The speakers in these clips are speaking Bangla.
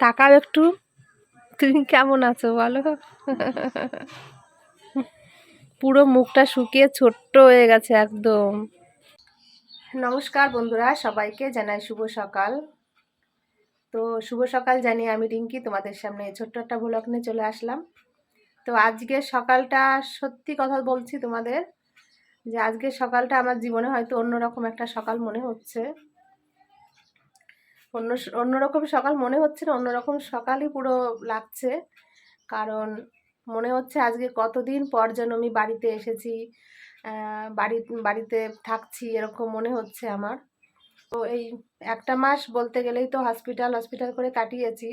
তাকাও একটু। তুমি কেমন আছো বলো? পুরো মুখটা শুকিয়ে ছোট্ট হয়ে গেছে একদম। নমস্কার বন্ধুরা, সবাইকে জানাই শুভ সকাল। তো শুভ সকাল জানিয়ে আমি রিঙ্কি, তোমাদের সামনে ছোট্ট একটা ভ্লগ নিয়ে চলে আসলাম। তো আজকে সকালটা সত্যি কথা বলছি তোমাদের, যে আজকের সকালটা আমার জীবনে হয়তো অন্যরকম একটা সকাল মনে হচ্ছে। অন্য অন্যরকম সকাল মনে হচ্ছে না, অন্যরকম সকালই পুরো লাগছে। কারণ মনে হচ্ছে আজকে কতদিন পর যেন আমি বাড়িতে এসেছি বাড়ি, বাড়িতে থাকছি এরকম মনে হচ্ছে আমার। তো এই একটা মাস বলতে গেলেই তো হসপিটাল হসপিটাল করে কাটিয়েছি।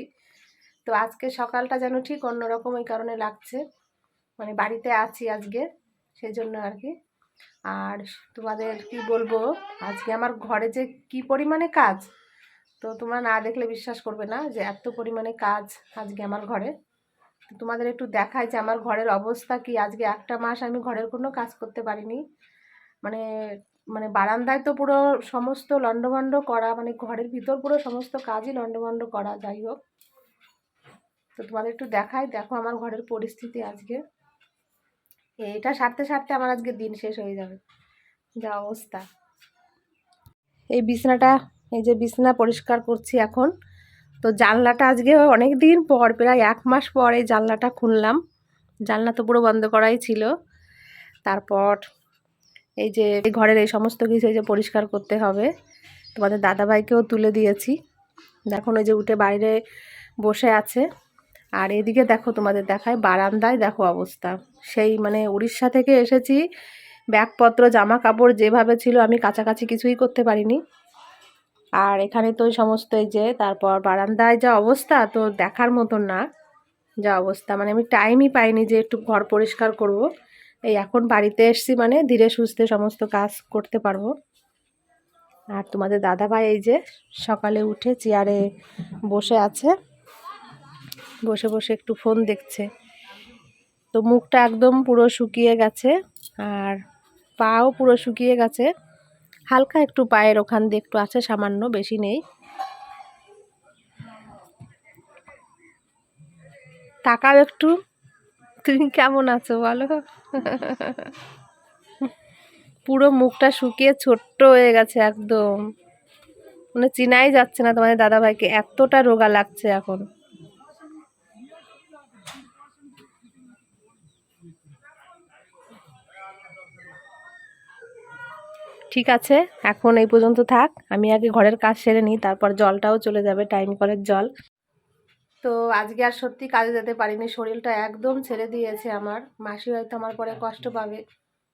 তো আজকে সকালটা যেন ঠিক অন্যরকম এই কারণে লাগছে। মানে বাড়িতে আছি আজকে সেই জন্য আর কি। আর তোমাদের কি বলব, আজকে আমার ঘরে যে কি পরিমাণে কাজ তো তোমরা না দেখলে বিশ্বাস করবে না যে এত পরিমাণে কাজ আজকে আমার ঘরে। তোমাদের একটু দেখাই যে আমার ঘরের অবস্থা কি। আজকে একটা মাস আমি ঘরের কোনো কাজ করতে পারিনি। মানে মানে বারান্দায় তো পুরো সমস্ত লণ্ডভণ্ড করা মানে ঘরের ভিতর পুরো সমস্ত কাজই লণ্ডভণ্ড করা, যাই হোক। তো তোমাদের একটু দেখাই, দেখো আমার ঘরের পরিস্থিতি আজকে। এটা সারতে সারতে আমার আজকে দিন শেষ হয়ে যাবে। যা অবস্থা। এই বিছানাটা এই যে বিছানা পরিষ্কার করছি এখন। তো জানলাটা আজকে অনেক দিন পর, প্রায় এক মাস পর এই জানলাটা খুললাম। জানলা তো পুরো বন্ধ করাই ছিল। তারপর এই যে ঘরের এই সমস্ত কিছু এই যে পরিষ্কার করতে হবে। তোমাদের দাদাভাইকেও তুলে দিয়েছি। দেখুন ওই যে উঠে বাইরে বসে আছে। আর এদিকে দেখো তোমাদের দেখায়, বারান্দায় দেখো অবস্থা। সেই মানে উড়িষ্যা থেকে এসেছি, ব্যাগপত্র জামা কাপড় যেভাবে ছিল আমি কাছাকাছি কিছুই করতে পারিনি। আর এখানে তো সমস্ত যে, তারপর বারান্দায় যা অবস্থা, তো দেখার মতন না যা অবস্থা। মানে আমি টাইমই পাইনি যে একটু ঘর পরিষ্কার করব। এই এখন বাড়িতে এসছি মানে ধীরে সুস্থে সমস্ত কাজ করতে পারব। আর তোমাদের দাদাভাই এই যে সকালে উঠে চেয়ারে বসে আছে। বসে বসে একটু ফোন দেখছে। তো মুখটা একদম পুরো শুকিয়ে গেছে আর পাও পুরো শুকিয়ে গেছে। হালকা একটু পায়ের ওখান দিয়ে একটু আছে, সামান্য বেশি নেই। তাকাও একটু। তুমি কেমন আছো বলো? পুরো মুখটা শুকিয়ে ছোট্ট হয়ে গেছে একদম। মানে চিনাই যাচ্ছে না তোমাদের দাদাভাইকে, এতটা রোগা লাগছে এখন। ঠিক আছে, এখন এই পর্যন্ত থাক। আমি আগে ঘরের কাজ সেরে নিই, তারপর জলটাও চলে যাবে টাইম কলের জল। তো আজকে আর সত্যি কাজে যেতে পারিনি, শরীরটা একদম ছেড়ে দিয়েছে আমার। মাসি হয়তো আমার পরে কষ্ট পাবে,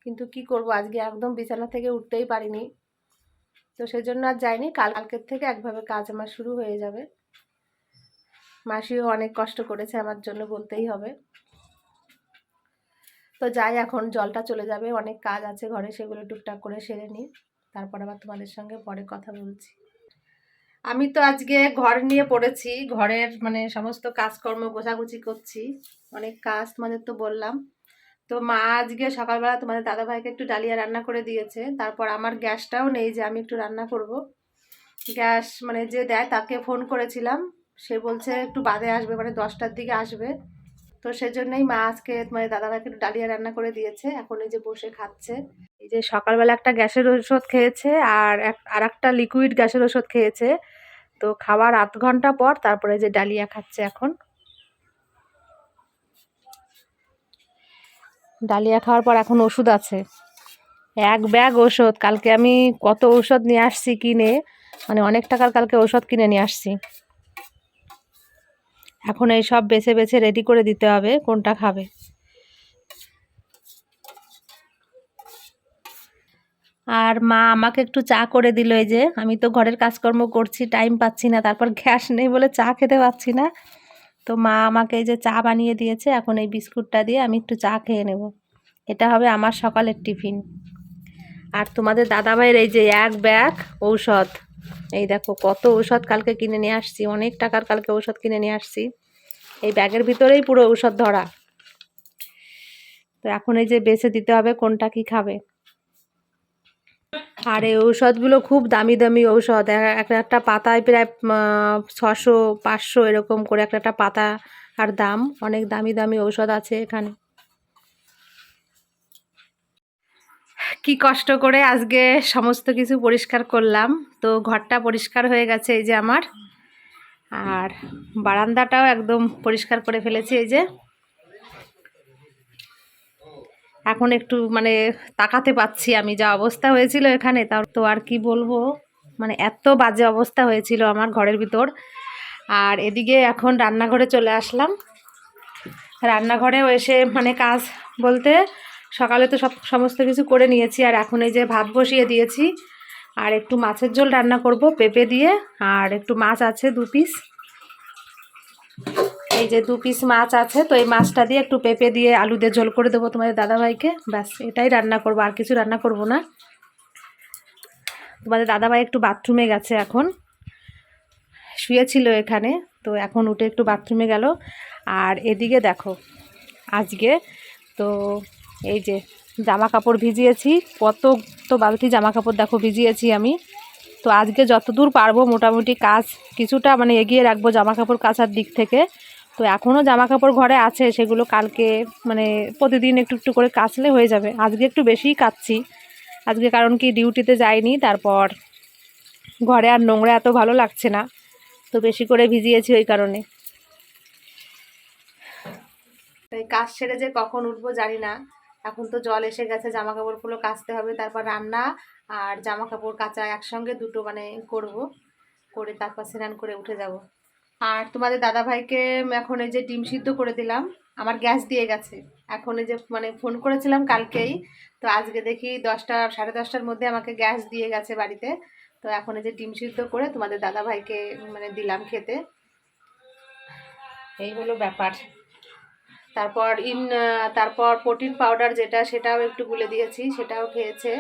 কিন্তু কি করব, আজকে একদম বিছানা থেকে উঠতেই পারিনি। তো সেই জন্য আর যাইনি, কাল, কালকের থেকে একভাবে কাজ আমার শুরু হয়ে যাবে। মাসিও অনেক কষ্ট করেছে আমার জন্য বলতেই হবে। তো যাই, এখন জলটা চলে যাবে, অনেক কাজ আছে ঘরে, সেগুলো টুকটাক করে সেরে নিই। তারপর আবার তোমাদের সঙ্গে পরে কথা বলছি। আমি তো আজকে ঘর নিয়ে পড়েছি, ঘরের মানে সমস্ত কাজকর্ম গোছাগুছি করছি, অনেক কাজ তোমাদের তো বললাম। তো মা আজকে সকালবেলা তোমাদের দাদাভাইকে একটু ডালিয়া রান্না করে দিয়েছে, তারপর আমার গ্যাসটাও নেই যে আমি একটু রান্না করব। গ্যাস মানে যে দেয় তাকে ফোন করেছিলাম, সে বলছে একটু বাদে আসবে মানে দশটার দিকে আসবে। তো সেজন্যই মা আজকে মানে দাদাভাইকে একটু ডালিয়া রান্না করে দিয়েছে। এখন এই যে বসে খাচ্ছে। এই যে সকালবেলা একটা গ্যাসের ওষুধ খেয়েছে আর আর একটা লিকুইড গ্যাসের ওষুধ খেয়েছে। তো খাওয়ার আধ ঘণ্টা পর তারপরে যে ডালিয়া খাচ্ছে এখন। ডালিয়া খাওয়ার পর এখন ওষুধ আছে। এক ব্যাগ ওষুধ কালকে আমি কত ঔষধ নিয়ে আসছি কিনে। মানে অনেক টাকার কালকে ওষুধ কিনে নিয়ে আসছি। এখন এই সব বেছে বেছে রেডি করে দিতে হবে কোনটা খাবে। আর মা আমাকে একটু চা করে দিল এই যে, আমি তো ঘরের কাজকর্ম করছি টাইম পাচ্ছি না, তারপর গ্যাস নেই বলে চা খেতে পাচ্ছি না। তো মা আমাকে এই যে চা বানিয়ে দিয়েছে, এখন এই বিস্কুটটা দিয়ে আমি একটু চা খেয়ে নেব। এটা হবে আমার সকালের টিফিন আর তোমাদের দাদাভাইয়ের এই যে এক ব্যাগ ঔষধ। এই দেখো কত ঔষধ কালকে কিনে নিয়ে আসছি, অনেক টাকার কালকে ঔষধ কিনে নিয়ে আসছি। এই ব্যাগের ভিতরেই পুরো ঔষধ ধরা। তো এখন এই যে বেছে দিতে হবে কোনটা কি খাবে। আর এই ঔষধগুলো খুব দামি দামি ঔষধ একটা একটা পাতায় প্রায় ছশো, পাঁচশো এরকম করে একটা একটা পাতা আর দাম, অনেক দামি দামি ঔষধ আছে এখানে। কি কষ্ট করে আজকে সমস্ত কিছু পরিষ্কার করলাম। তো ঘরটা পরিষ্কার হয়ে গেছে এই যে আমার। আর বারান্দাটাও একদম পরিষ্কার করে ফেলেছি এই যে। এখন একটু মানে তাকাতে পাচ্ছি আমি, যা অবস্থা হয়েছিল এখানে, তাও তো আর কি বলব? মানে এত বাজে অবস্থা হয়েছিল আমার ঘরের ভিতর। আর এদিকে এখন রান্নাঘরে চলে আসলাম। রান্নাঘরেও এসে মানে কাজ বলতে সকালে তো সব সমস্ত কিছু করে নিয়েছি, আর এখন এই যে ভাত বসিয়ে দিয়েছি। আর একটু মাছের ঝোল রান্না করব, পেঁপে দিয়ে, আর একটু মাছ আছে দু পিস এই যে দু পিস মাছ আছে, তো এই মাছটা দিয়ে একটু পেঁপে দিয়ে আলু দিয়ে ঝোল করে দেবো তোমাদের দাদাভাইকে। ব্যাস, এটাই রান্না করব, আর কিছু রান্না করব না। তোমাদের দাদাভাই একটু বাথরুমে গেছে এখন। শুয়েছিল এখানে, তো এখন উঠে একটু বাথরুমে গেল। আর এদিকে দেখো, আজকে তো এই যে জামা কাপড় ভিজিয়েছি কত তো বালতি জামা কাপড় দেখো ভিজিয়েছি আমি। তো আজকে যতদূর পারব মোটামুটি কাজ কিছুটা মানে এগিয়ে রাখব জামা কাপড় কাচার দিক থেকে। তো এখনও জামা কাপড় ঘরে আছে, সেগুলো কালকে মানে প্রতিদিন একটু একটু করে কাচলে হয়ে যাবে। আজকে একটু বেশিই কাচ্ছি। আজকে কারণ কি ডিউটিতে যাইনি, তারপর ঘরে আর নোংরা এত ভালো লাগছে না, তো বেশি করে ভিজিয়েছি ওই কারণে। কাজ সেরে যে কখন উঠবো জানি না। এখন তো জল এসে গেছে জামা কাপড়গুলো কাচতে হবে, তারপর রান্না আর জামা কাপড় কাচা একসঙ্গে দুটো মানে করব, করে তারপর স্নান করে উঠে যাব। আর তোমাদের দাদাভাইকে এখন এই যে ডিম সিদ্ধ করে দিলাম, আমার গ্যাস দিয়ে গেছে। এখন এই যে মানে ফোন করেছিলাম কালকেই, তো আজকে দেখি দশটা, সাড়ে দশটার মধ্যে আমাকে গ্যাস দিয়ে গেছে বাড়িতে। তো এখন এই যে ডিম সিদ্ধ করে তোমাদের দাদাভাইকে মানে দিলাম খেতে। এই হলো ব্যাপার। তারপর ইন তারপর প্রোটিন পাউডার যেটা, সেটাও একটু গুলে দিয়েছি, সেটাও খেয়েছে।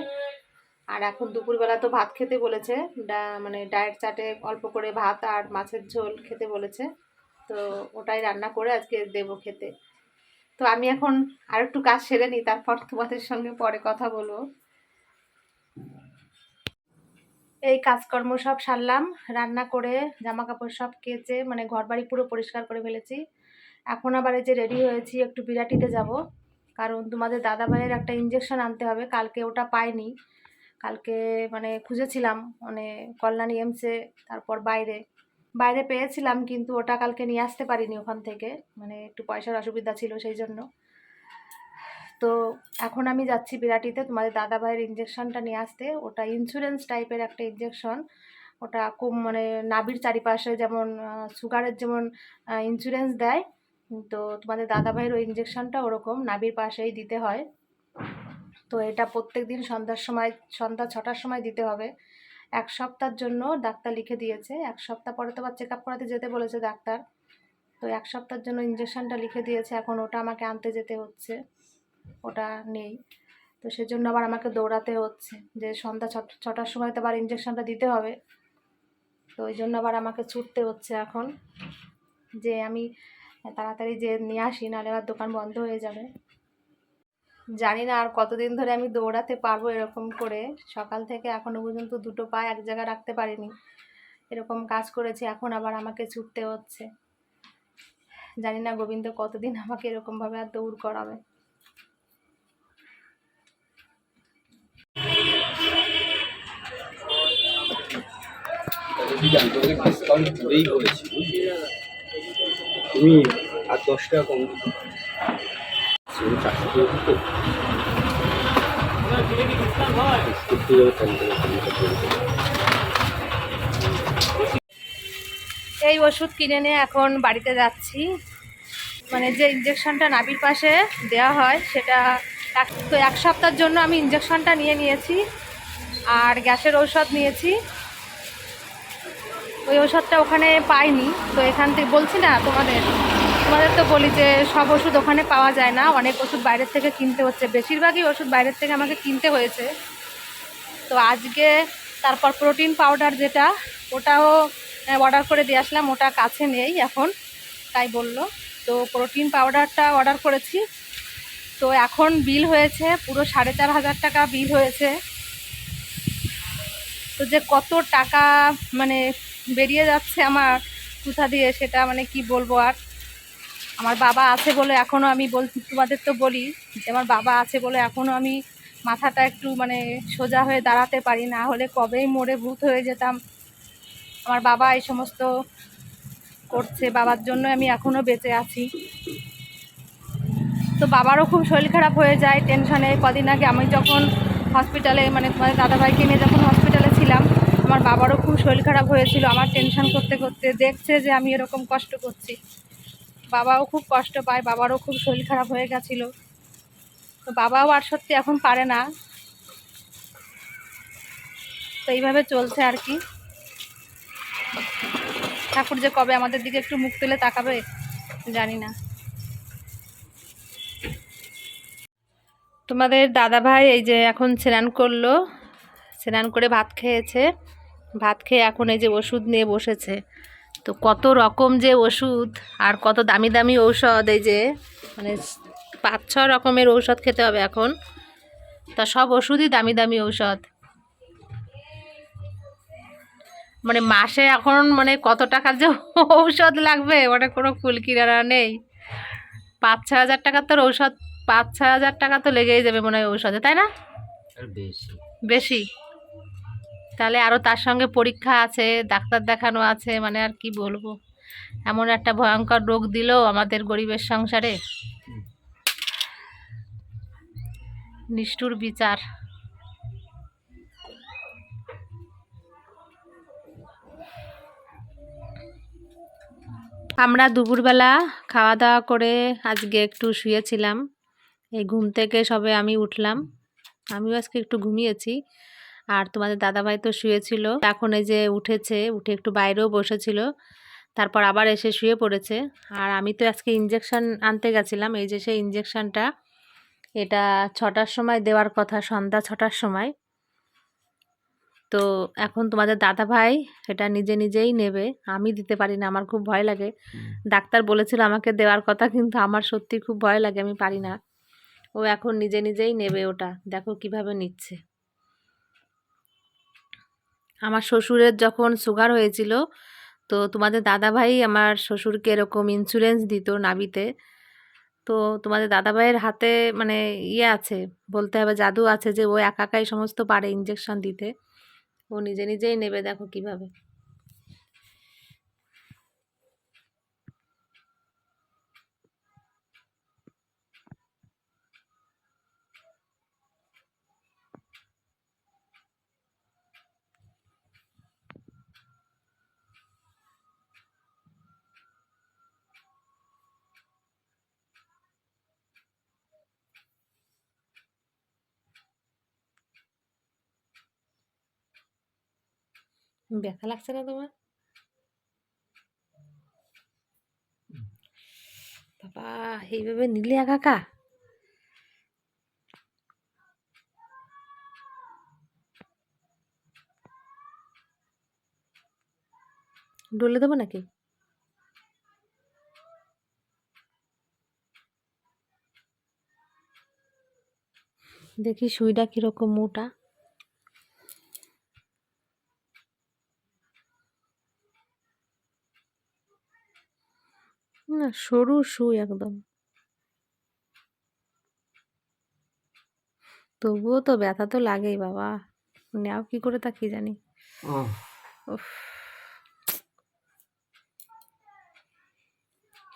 আর এখন দুপুরবেলা তো ভাত খেতে বলেছে মানে ডায়েট চাটে অল্প করে ভাত আর মাছের ঝোল খেতে বলেছে। তো ওটাই রান্না করে আজকে দেবো খেতে। তো আমি এখন আর একটু কাজ সেরে নিই, তারপর তোমাদের সঙ্গে পরে কথা বলব। এই কাজকর্ম সব সারলাম, রান্না করে জামা কাপড় সব কেচে মানে ঘর বাড়ি পুরো পরিষ্কার করে ফেলেছি। এখন আবার এই যে রেডি হয়েছি, একটু বিরাটিতে যাব। কারণ তোমাদের দাদা ভাইয়ের একটা ইঞ্জেকশন আনতে হবে, কালকে ওটা পাইনি। কালকে মানে খুঁজেছিলাম মানে কল্যাণী এমসে তারপর বাইরে। বাইরে পেয়েছিলাম, কিন্তু ওটা কালকে নিয়ে আসতে পারিনি ওখান থেকে। মানে একটু পয়সার অসুবিধা ছিল সেই জন্য। তো এখন আমি যাচ্ছি বিরাটিতে তোমাদের দাদা ভাইয়ের ইঞ্জেকশনটা নিয়ে আসতে। ওটা ইন্স্যুরেন্স টাইপের একটা ইঞ্জেকশন ওটা খুব মানে নাবির চারিপাশে যেমন সুগারের যেমন ইন্স্যুরেন্স দেয় তো তোমাদের দাদা ভাইয়ের ওই ইঞ্জেকশনটা ওরকম, নাভির পাশেই দিতে হয়। তো এটা প্রত্যেক দিন সন্ধ্যার সময়, সন্ধ্যা ছটার সময় দিতে হবে। এক সপ্তাহের জন্য ডাক্তার লিখে দিয়েছে। এক সপ্তাহ পরে তো আবার চেক আপ করাতে যেতে বলেছে ডাক্তার। তো এক সপ্তাহের জন্য ইঞ্জেকশনটা লিখে দিয়েছে। এখন ওটা আমাকে আনতে যেতে হচ্ছে। ওটা নেই। তো সেজন্য আবার আমাকে দৌড়াতে হচ্ছে যে সন্ধ্যা ছটার সময় তো আবার ইঞ্জেকশনটা দিতে হবে। তো ওই জন্য আবার আমাকে ছুটতে হচ্ছে এখন। যে আমি তাড়াতাড়ি যে নিয়ে আসি, নাহলে আবার দোকান বন্ধ হয়ে যাবে। জানি না আর কতদিন ধরে আমি দৌড়াতে পারব এরকম করে। সকাল থেকে এখনও পর্যন্ত দুটো পা এক জায়গায় রাখতে পারিনি। এরকম কাজ করেছি, এখন আবার আমাকে ছুটতে হচ্ছে। জানি না গোবিন্দ কতদিন আমাকে এরকমভাবে আর দৌড় করাবে। ডিসকাউন্ট বুঝলি? তুমি আর দশ টাকা কম দিতে এই ওষুধ কিনে নিয়ে এখন বাড়িতে যাচ্ছি। মানে যে ইঞ্জেকশনটা নাভির পাশে দেওয়া হয়, সেটা এক- এক সপ্তাহের জন্য আমি ইঞ্জেকশনটা নিয়ে নিয়েছি, আর গ্যাসের ঔষধ নিয়েছি। ওই ওষুধটা ওখানে পাইনি। তো এখান থেকে বলছি না তোমাদের তোমাদের তো বলি যে সব ওষুধ ওখানে পাওয়া যায় না। অনেক ওষুধ বাইরের থেকে কিনতে হচ্ছে। বেশিরভাগই ওষুধ বাইরের থেকে আমাকে কিনতে হয়েছে। তো আজকে তারপর প্রোটিন পাউডার যেটা, ওটাও অর্ডার করে দিয়ে আসলাম। ওটা কাছে নেই এখন, তাই বলল। তো প্রোটিন পাউডারটা অর্ডার করেছি। তো এখন বিল হয়েছে, পুরো সাড়ে চার হাজার টাকা বিল হয়েছে। তো যে কত টাকা মানে বেরিয়ে যাচ্ছে আমার কোথা দিয়ে, সেটা মানে কি বলব আর? আমার বাবা আছে বলে এখনও আমি বল, তোমাদের তো বলি, যে আমার বাবা আছে বলে এখনও আমি মাথাটা একটু মানে সোজা হয়ে দাঁড়াতে পারি, না হলে কবেই মরে ভূত হয়ে যেতাম। আমার বাবা এই সমস্ত করছে, বাবার জন্য আমি এখনও বেঁচে আছি। তো বাবারও খুব শরীর খারাপ হয়ে যায় টেনশনে কদিন আগে আমি যখন হসপিটালে মানে তোমাদের দাদাভাইকে নিয়ে যখন হসপিটালে ছিলাম আমার বাবারও খুব শরীর খারাপ হয়েছিল, আমার টেনশন করতে করতে দেখছে যে আমি এরকম কষ্ট করছি। বাবাও খুব কষ্ট পায়, বাবারও খুব শরীর খারাপ হয়ে গেছিল। তো বাবাও আর সত্যি এখন পারে না। তো এইভাবে চলছে আর কি। ঠাকুর যে কবে আমাদের দিকে একটু মুখ তুলে তাকাবে, জানি না। তোমাদের দাদা ভাই এই যে এখন স্নান করল, স্নান করে ভাত খেয়েছে। ভাত খেয়ে এখন এই যে ওষুধ নিয়ে বসেছে। তো কত রকম যে ওষুধ আর কত দামি দামি ঔষধ এই যে মানে পাঁচ ছ রকমের ঔষধ খেতে হবে এখন। তা সব ওষুধই দামি দামি ঔষধ। মানে মাসে এখন মানে কত টাকার যে ঔষধ লাগবে? মানে কোনো কুল কিনারা নেই। পাঁচ ছ হাজার টাকার তোর ঔষধ পাঁচ ছ হাজার টাকা তো লেগেই যাবে মনে হয় ঔষধে তাই না? বেশি? তাহলে আরও তার সঙ্গে পরীক্ষা আছে, ডাক্তার দেখানো আছে মানে আর কি বলব? এমন একটা ভয়ঙ্কর রোগ দিল আমাদের গরিবের সংসারে। নিষ্ঠুর বিচার। আমরা দুপুরবেলা খাওয়া দাওয়া করে আজকে একটু শুয়েছিলাম। এই ঘুম থেকে সবে আমি উঠলাম। আমিও আজকে একটু ঘুমিয়েছি। আর তোমাদের দাদাভাই তো শুয়েছিল। এখন এই যে উঠেছে উঠে একটু বাইরেও বসেছিল। তারপর আবার এসে শুয়ে পড়েছে। আর আমি তো আজকে ইঞ্জেকশান আনতে গেছিলাম। এই যে সেই ইঞ্জেকশানটা এটা ছটার সময় দেওয়ার কথা সন্ধ্যা ছটার সময়। তো এখন তোমাদের দাদা ভাই এটা নিজে নিজেই নেবে। আমি দিতে পারি না আমার খুব ভয় লাগে। ডাক্তার বলেছিল আমাকে দেওয়ার কথা কিন্তু আমার সত্যি খুব ভয় লাগে আমি পারি না। ও এখন নিজে নিজেই নেবে ওটা। দেখো কীভাবে নিচ্ছে। আমার শ্বশুরের যখন সুগার হয়েছিল, তো তোমাদের দাদাভাই আমার শ্বশুরকে এরকম ইন্স্যুরেন্স দিত নাবিতে। তো তোমাদের দাদাভাইয়ের হাতে মানে ইয়ে আছে, বলতে হবে জাদু আছে যে ও একাকাই সমস্ত পারে ইঞ্জেকশন দিতে। ও নিজে নিজেই নেবে দেখো কীভাবে। ব্যথা লাগছে না তোমার? বাবা, এইভাবে নিলে একাকা ডলে দেবো নাকি? দেখি সুইটা কীরকম মোটা। না সরু সু একদম। তবুও তো ব্যথা তো লাগেই বাবা। নেও কি করে তা কি জানি উফ।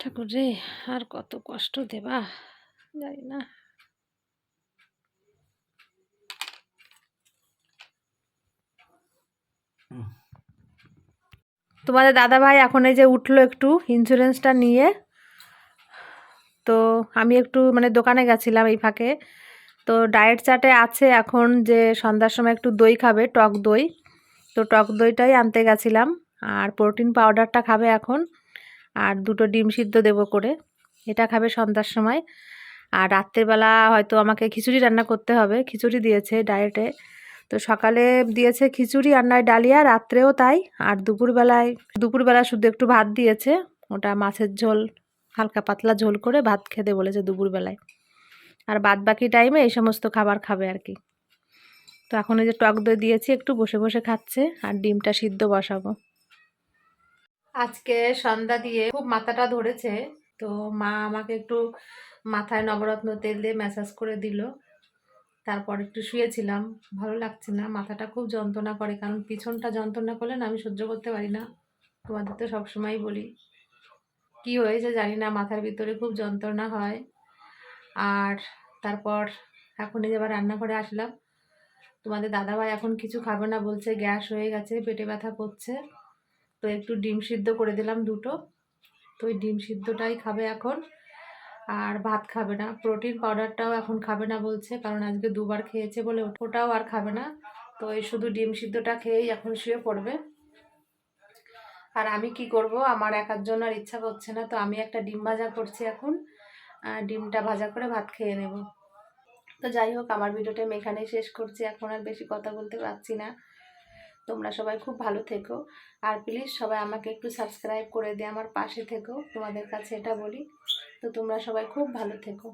ঠাকুর রে আর কত কষ্ট দেবা। জানি না। তোমাদের দাদা ভাই এখন এই যে উঠল একটু ইন্স্যুরেন্সটা নিয়ে। তো আমি একটু মানে দোকানে গেছিলাম এই ফাঁকে। তো ডায়েট চাটে আছে এখন যে সন্ধ্যার সময় একটু দই খাবে, টক দই। তো টক দইটাই আনতে গেছিলাম আর প্রোটিন পাউডারটা খাবে এখন। আর দুটো ডিম সিদ্ধ দেবো করে। এটা খাবে সন্ধ্যার সময়। আর রাত্রেবেলা হয়তো আমাকে খিচুড়ি রান্না করতে হবে। খিচুড়ি দিয়েছে ডায়েটে তো সকালে দিয়েছে খিচুড়ি, আর নয় ডালিয়া, রাত্রেও তাই। আর দুপুরবেলায়, দুপুরবেলা শুধু একটু ভাত দিয়েছে। ওটা মাছের ঝোল, হালকা পাতলা ঝোল করে ভাত খেতে বলেছে দুপুরবেলায়। আর বাদ বাকি টাইমে এই সমস্ত খাবার খাবে আর কি। তো এখন এই যে টক দই দিয়েছি, একটু বসে বসে খাচ্ছে, আর ডিমটা সিদ্ধ বসাবো। আজকে সন্ধ্যা দিয়ে খুব মাথাটা ধরেছে, তো মা আমাকে একটু মাথায় নবরত্ন তেল দিয়ে ম্যাসাজ করে দিল। তারপর একটু শুয়েছিলাম, ভালো লাগছে না, মাথাটা খুব যন্ত্রণা করে, কারণ পিছনটা যন্ত্রণা করলে না আমি সহ্য করতে পারি না। তোমাদের তো সবসময়ই বলি। কি হয়েছে জানি না, মাথার ভিতরে খুব যন্ত্রণা হয়। আর তারপর এখন এই আবার রান্নাঘরে আসলাম, তোমাদের দাদাভাই এখন কিছু খাবে না বলছে, গ্যাস হয়ে গেছে, পেটে ব্যথা করছে। তো একটু ডিম সিদ্ধ করে দিলাম দুটো। তো ওই ডিম সিদ্ধটাই খাবে এখন। আর ভাত খাবে না। প্রোটিন পাউডারটাও এখন খাবে না বলছে, কারণ আজকে দুবার খেয়েছে বলে ওটাও আর খাবে না। তো এই শুধু ডিম সিদ্ধটা খেয়েই এখন শুয়ে পড়বে। আর আমি কি করব? আমার একার জন্য আর ইচ্ছা করছে না, তো আমি একটা ডিম ভাজা করছি এখন। ডিমটা ভাজা করে ভাত খেয়ে নেব। তো যাই হোক, আমার ভিডিওটা আমি এখানেই শেষ করছি। এখন আর বেশি কথা বলতে পারছি না। তোমরা সবাই খুব ভালো থেকো। আর প্লিজ সবাই আমাকে একটু সাবস্ক্রাইব করে দিয়ে আমার পাশে থেকো। তোমাদের কাছে এটা বলি। তো তোমরা সবাই খুব ভালো থেকো।